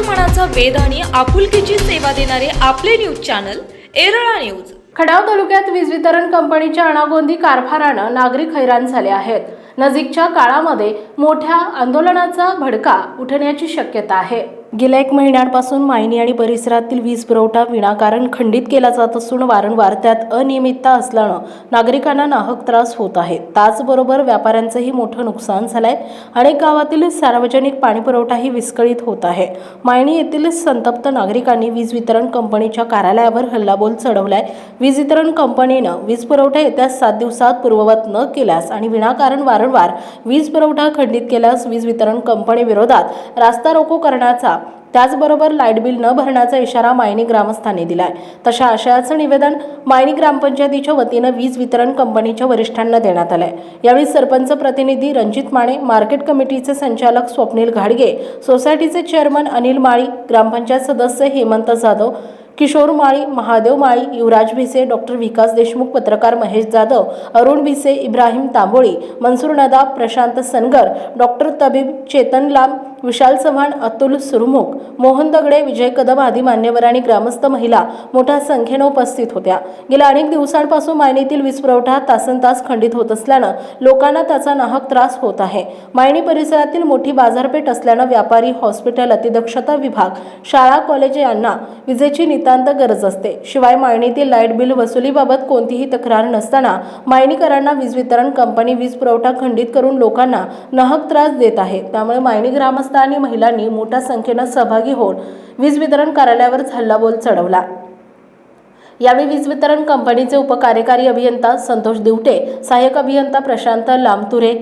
मनाचा वेद आणि आपुलकीची सेवा देणारे आपले न्यूज चॅनल एरळा न्यूज. खडाव तालुक्यात वीज वितरण कंपनीच्या अनागोंदी कारभारानं नागरिक हैराण झाले आहेत. नजीकच्या काळामध्ये मोठ्या आंदोलनाचा भडका उठण्याची शक्यता आहे. गेल्या एक महिन्यांपासून मायनी आणि परिसरातील वीज पुरवठा विनाकारण खंडित केला जात असून वारंवार त्यात अनियमितता असल्यानं नागरिकांना नाहक त्रास होत आहे. त्याचबरोबर व्यापाऱ्यांचंही मोठं नुकसान झालंय. अनेक गावातील सार्वजनिक पाणीपुरवठाही विस्कळीत होत आहे. मायणी येथील संतप्त नागरिकांनी वीज वितरण कंपनीच्या कार्यालयावर हल्लाबोल चढवलाय. वीज वितरण कंपनीनं वीज पुरवठा येत्या सात दिवसात पूर्ववत न केल्यास आणि विनाकारण वारंवार वीज पुरवठा खंडित केल्यास वीज वितरण कंपनी विरोधात रास्ता रोको करण्याचा त्याचबरोबर लाइट बिल न भरण्याचा इशारा मायनी ग्रामस्थांनी दिलाय. तशा आशयाचं निवेदन मायनी ग्रामपंचायतीच्या वतीनं वीज वितरण कंपनीच्या वरिष्ठांना देण्यात आलंय. यावेळी सरपंच प्रतिनिधी रणजित माने मार्केट कमिटीचे संचालक स्वप्नील घाडगे सोसायटीचे चेअरमन अनिल माळी ग्रामपंचायत सदस्य हेमंत जाधव किशोर माळी महादेव माळी युवराज भिसे डॉक्टर विकास देशमुख पत्रकार महेश जाधव अरुण भिसे इब्राहिम तांबोळी मनसूर नदाब प्रशांत सनगर डॉक्टर तबीब चेतन लांब विशाल चव्हाण अतुल सुरमुख मोहन दगडे विजय कदम आदी मान्यवर आणि ग्रामस्थ महिला मोठ्या संख्येनं उपस्थित होत्या. गेल्या अनेक दिवसांपासून मायणीतील वीज पुरवठा तासन तास खंडित होत असल्यानं लोकांना त्याचा नाहक त्रास होत आहे. मायणी परिसरातील मोठी बाजारपेठ असल्यानं व्यापारी हॉस्पिटल अतिदक्षता विभाग शाळा कॉलेज यांना विजेची नितांत गरज असते. शिवाय मायणीतील लाइट बिल वसुलीबाबत कोणतीही तक्रार नसताना मायणीकरांना वीज वितरण कंपनी वीज पुरवठा खंडित करून लोकांना नाहक त्रास देत आहे. त्यामुळे मायणी ग्रामस्थ आणि महिलांनी मोठ्या संख्येनं सहभागी होऊन वीज वितरण कार्यालयावर हल्लाबोल चढवला. यावेळी वीज वितरण कंपनीचे उपकार्यकारी अभियंता संतोष दिवटे सहाय्यक अभियंता प्रशांत लामतुरे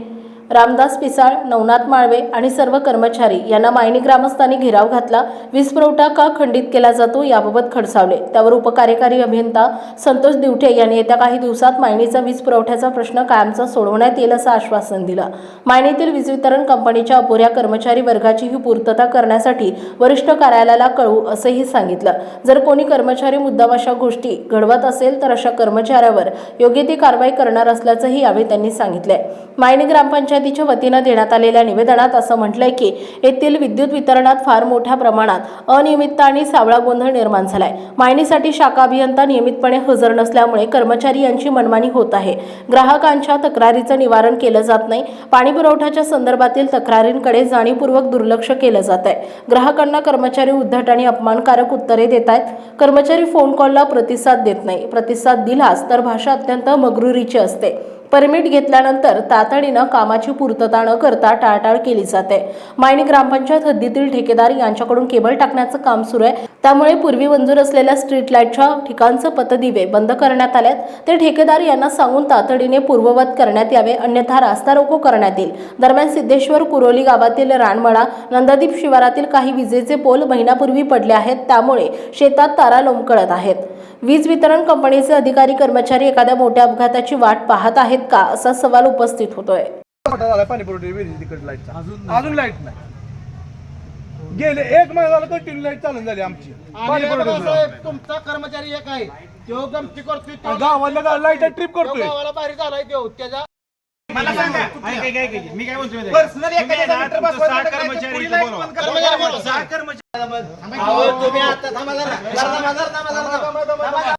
रामदास पिसाळ नवनाथ माळवे आणि सर्व कर्मचारी यांना मायणी ग्रामस्थांनी घेराव घातला. वीज पुरवठा का खंडित केला जातो याबाबत खडसावले. त्यावर उपकार्यकारी अभियंता संतोष दिवठे यांनी येत्या काही दिवसात मायणीचा वीज पुरवठ्याचा प्रश्न कायमचा सोडवण्यात येईल असं आश्वासन दिलं. मायणीतील वीज वितरण कंपनीच्या अपुऱ्या कर्मचारी वर्गाचीही पूर्तता करण्यासाठी वरिष्ठ कार्यालयाला कळवू असंही सांगितलं. जर कोणी कर्मचारी मुद्दाम अशा गोष्टी घडवत असेल तर अशा कर्मचाऱ्यावर योग्य ती कारवाई करणार असल्याचंही यावेळी त्यांनी सांगितलंय. मायणी ग्रामपंचायतीच्या वतीनं देण्यात आलेल्या निवेदनात असं म्हटलंय की येथील विद्युत वितरणात फार मोठ्या प्रमाणात अनियमितता आणि सावळा गोंधळ निर्माण झालाय. मायणीसाठी शाखा अभियंता नियमितपणे हजर नसल्यामुळे कर्मचारी यांची मनमानी होत आहे. ग्राहकांच्या तक्रारीचं निवारण केलं जात नाही. पाणी पुरवठ्याच्या संदर्भातील तक्रारींकडे जाणीवपूर्वक दुर्लक्ष केलं जात आहे. ग्राहकांना कर्मचारी उद्धट आणि अपमानकारक उत्तरे देत आहेत कर्मचारी फोन कॉलला प्रतिसाद देत नाही. प्रतिसाद दिलास तर भाषा अत्यंत मगरुरीची असते. परमिट घेतल्यानंतर तातडीनं कामाची पूर्तता न करता टाळटाळ केली जाते. मायणी ग्रामपंचायत हद्दीतील ठेकेदार यांच्याकडून केबल टाकण्याचं काम सुरू आहे. त्यामुळे पूर्वी मंजूर असलेल्या स्ट्रीट लाईटच्या ठिकाणचं पतदिवे बंद करण्यात आल्यात ते ठेकेदार यांना सांगून तातडीने पूर्ववत करण्यात यावे अन्यथा रास्ता रोको करण्यात येईल. दरम्यान सिद्धेश्वर कुरोली गावातील रानमळा नंदादीप शिवारातील काही विजेचे पोल महिन्यापूर्वी पडले आहेत. त्यामुळे शेतात तारा लोंबकळत आहेत. वीज वितरण कंपनीचे अधिकारी कर्मचारी एखाद्या मोठ्या अपघाताची वाट पाहत आहेत. का असा सवाल उपस्थित होतोय अजून अजून लाइट नाही गेले एक महिना झाला कंटिन्यू लाइट चालून झाली आमची आणि तुमचा कर्मचारी एक आहे तो गमती करतोय तो गावाला लाइट ट्रिप करतोय गावाला बाहेर झालाय तो त्याच्या मला सांगा ऐक, ऐक, ऐक, ऐक. मी काय म्हणतोय माहिती आहे? पर्सनल तुम्ही आहे ना, एखाद्या तुमचं मीटर सहा बसवायचं कर्मचारी पुढे इथं लाइट बोलवा. बंद करा. कर्मचारी बोलवा. सहा कर्मचारी अहो, तुम्ही आता थांबा जरा. जरा थांबा, जरा थांबा, जरा थांबा. थांबा.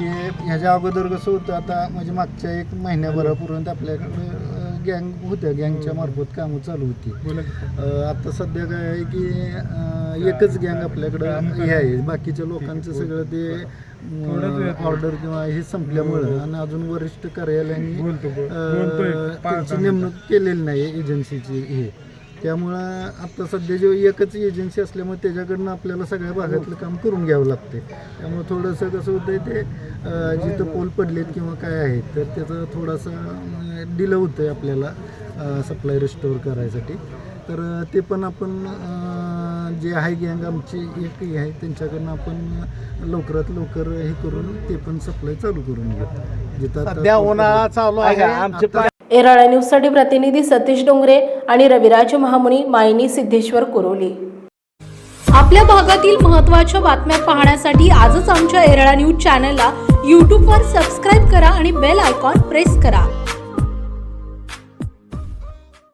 की ह्याच्या अगोदर कसं होतं आता म्हणजे मागच्या एक महिन्याभरापर्यंत आपल्याकडे गँग होत्या गँगच्या मार्फत कामं चालू होती. अं, आता सध्या काय आहे की अं, एकच गँग आपल्याकडं हे आहे. बाकीच्या लोकांचं सगळं ते ऑर्डर किंवा हे संपल्यामुळं आणि अजून वरिष्ठ कार्यालयाने अं, त्यांची नेमणूक केलेली नाही एजन्सीची हे. त्यामुळं आता सध्या जे एकच एजन्सी असल्यामुळे त्याच्याकडनं आपल्याला सगळ्या भागातलं काम करून घ्यावं लागते त्यामुळे थोडंसं कसं होतं ते अं, जिथं पोल पडलेत किंवा काय आहेत तर त्याचं थोडंसं डिलं होतं आहे आपल्याला सप्लाय रिस्टोअर करायसाठी. तर ते पण आपण जे आहे गँग आमची एक आहे त्यांच्याकडनं आपण लवकरात लवकर हे करून ते पण सप्लाय चालू करून घेऊ. जिथं सध्या उन्हाळा चालू आहे आता एराळा न्यूजसाठी प्रतिनिधी सतीश डोंगरे आणि रविराज महामुनी मायनी सिद्धेश्वर कुरोली. आपल्या भागातील महत्त्वाच्या बातम्या पाहण्यासाठी आजच आमच्या एरळा न्यूज चॅनलला यूट्यूबवर सबस्क्राईब करा आणि बेल आयकॉन प्रेस करा.